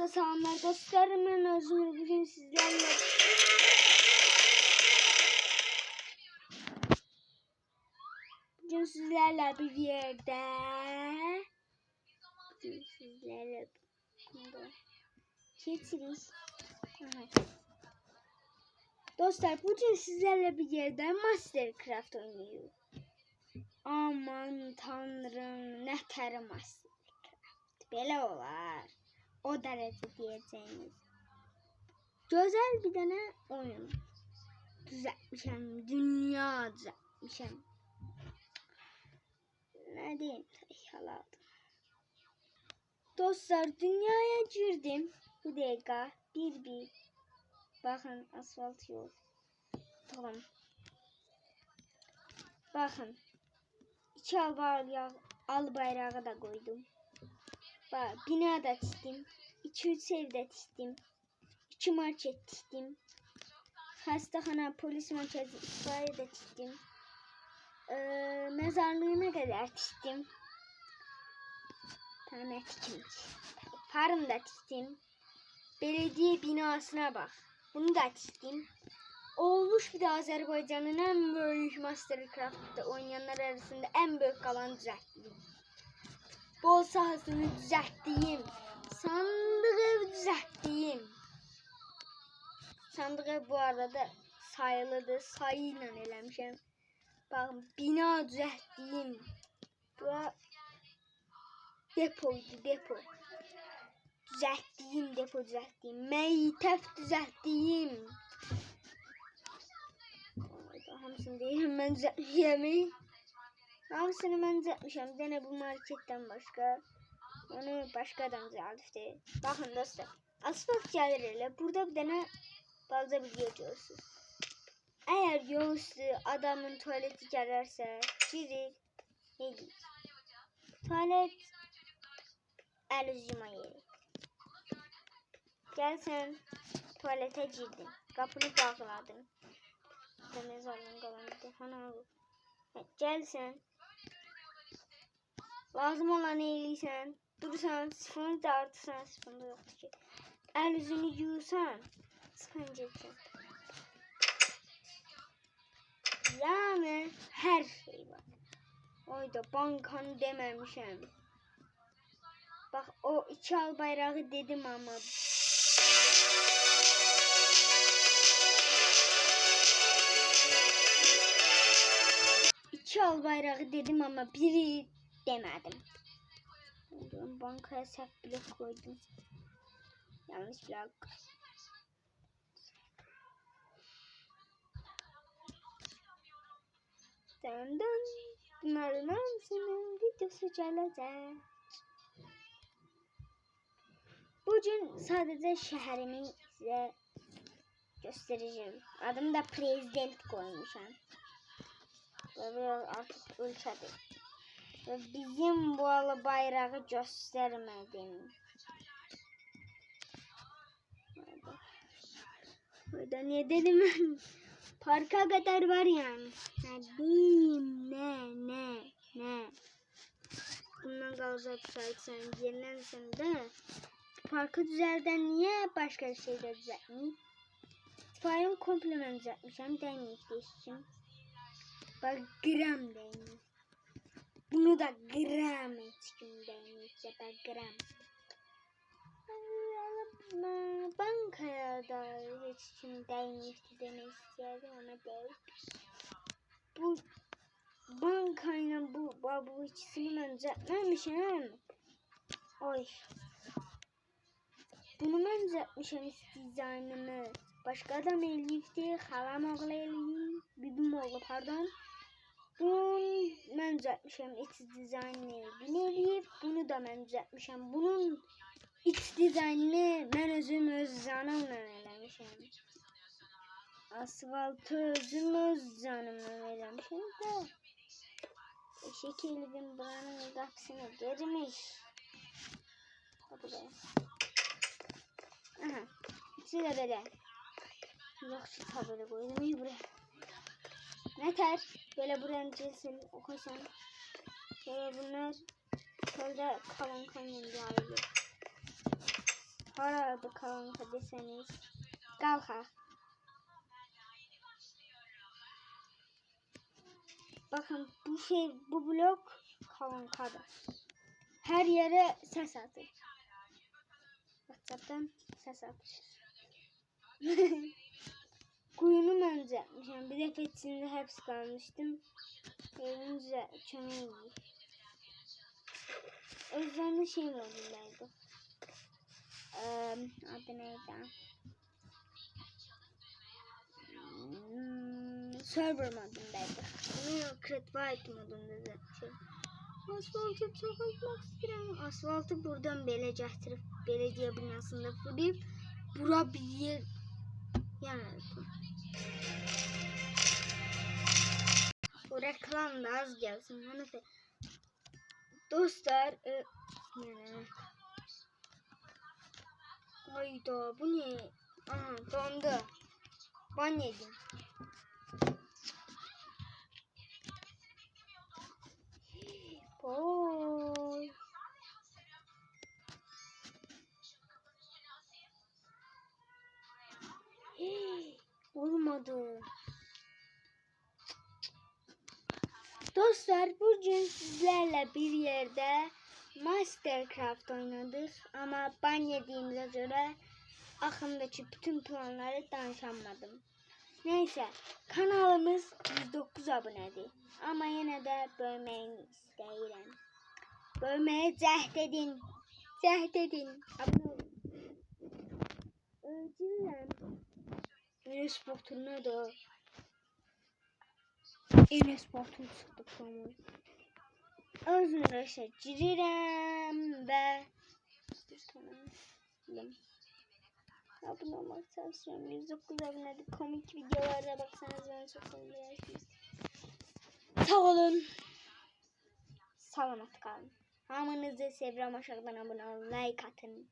Herkese selamlar. Dostlarım ben Özgür bugün sizlerle Bugün sizlerle bir yerde Bugün sizlerle bunda Keçiriz. Dostlar bugün sizlerle bir yerde Mastercraft oynuyor Aman tanrım ne tər Mastercraft? Belə olar o derece diyeceğiniz. Güzel bir tane oyun. Düzeltmişim. Dünya düzeltmişim. Ne diyeyim? Halal. Dostlar dünyaya girdim. Bu dakika bir bir. Bakın asfalt yol. Tamam. Bakın. İki al bayrağı da koydum. Bina da çizdim. 2-3 ev de çizdim. 2 market çizdim. Hastahana, polis merkezi, itfaiye de çizdim. Ee, mezarlığına kadar çizdim. Tamam etkim. Farm da çizdim. Belediye binasına bak. Bunu da çizdim. Olmuş bir de Azerbaycan'ın en büyük Mastercraft'ta oynayanlar arasında en büyük kalan düzelttim bol sahasını düzelttiğim, sandığı düzelttiğim. Sandığı bu arada sayılıdır, sayıyla eləmişəm. Bakın bina düzelttiğim. Bura depoydu, depo. Düzelttiğim depo düzelttiğim. Meytef düzelttiğim. Hamısını deyirəm, mən düzeltmişəm. Hamısını mən düzəltmişəm. Dənə bu marketdən başqa. Onu başqa adam düzəltdi. Baxın dostlar. Gəlir elə. Burada bir balaca bir yer görürsünüz. Əgər yol adamın tualeti gələrsə, girir, eləyir. Tualet əl üzüma yeri. Gəlsən, tualetə girdin. Qapını bağladın. Bir dəfə nə olur? Gəlsən, Lazım olan eyliysən, durursan, sifonu da artırsan, sifonu da yoxdur ki. Əl üzünü yuyursan, çıxan getsən. Yəni hər şey var. Oyda bankanı deməmişəm. Bax o iki al bayrağı dedim amma iki al bayrağı dedim ama biri demedim. Bankaya sert blok koydum. Yanlış blok. Senden bunların hepsinin videosu gelecek. Bugün sadece şehrimi size göstereceğim. Adımı da prezident koymuşum. Böyle artık ülkedir. Ve bizim bu ala bayrağı göstermedim. Burada ne dedim ben? Parka kadar var yani. Ne diyeyim ne ne ne. Bundan kalacak sayıksan yerinden sen de. Parkı düzelden niye başka şey de düzeltmeyeyim? İtfaiye komple düzeltmişim. Değmeyip değişeceğim. Bak gram değmeyip. Bunu da gram içimden ya gram. Bankaya da hiç içimdeymişti demek istedim ama değil. Bu bankayla bu bu ikisini ben düzeltmemişim. Oy. Bunu ben düzeltmişim dizaynını. Başka adam elifti, halam oğlu elif, bibim oğlu pardon. Bunu mən düzəltmişəm iç dizaynını bilməyib, bunu da mən düzəltmişəm. Bunun iç dizaynını mən özüm öz canımla eləmişəm. Asfaltı özüm öz canımla eləmişəm də. Eşek elibim buranın qapısını germiş. Buraya. Aha. İçi də belə. Yaxşı tabela qoydum buraya. Yeter. Böyle buranın cilsini okursan. Böyle bunlar şöyle kalın kalın yağıyor. Harada kanka deseniz. Kalkar. Bakın bu şey bu blok kankada. Her yere ses atır. WhatsApp'tan ses atır. Kuyunu ben düzeltmişim. Bir defa içinde hepsi kalmıştım. Görünce çömeği Özlemli şey modundaydı. Ee, adı neydi? Hmm, server modundaydı. Bunu Create modunda da şey. Asfaltı çalışmak istedim. Asfaltı buradan gətirib belediye binasında fırlayıp bura bir yer yarattım. Bu reklam da az gelsin. Hani Dostlar, e, yani. Hayda bu ne? Aha dondu. Ben yedim. Dostlar bugün sizlerle bir yerde Mastercraft oynadık ama ban yediğimize göre aklımdaki bütün planları danışamadım. Neyse kanalımız 109 abonedir ama yine de bölmeyi isteyirim. Bölmeye cəhd edin. Cəhd edin. Abone olun. Ölçürəm. Enes Batur'una da Enes Batur çıktı tamam. Özün arkadaşlar girirəm ve. Abone olmak çalışıyorum. 109 abonede komik videolara baksanız beni çok seviyorsunuz. Sağ olun. Selamat kalın. Hamınızı seviyorum. Aşağıdan abone olun. Like atın.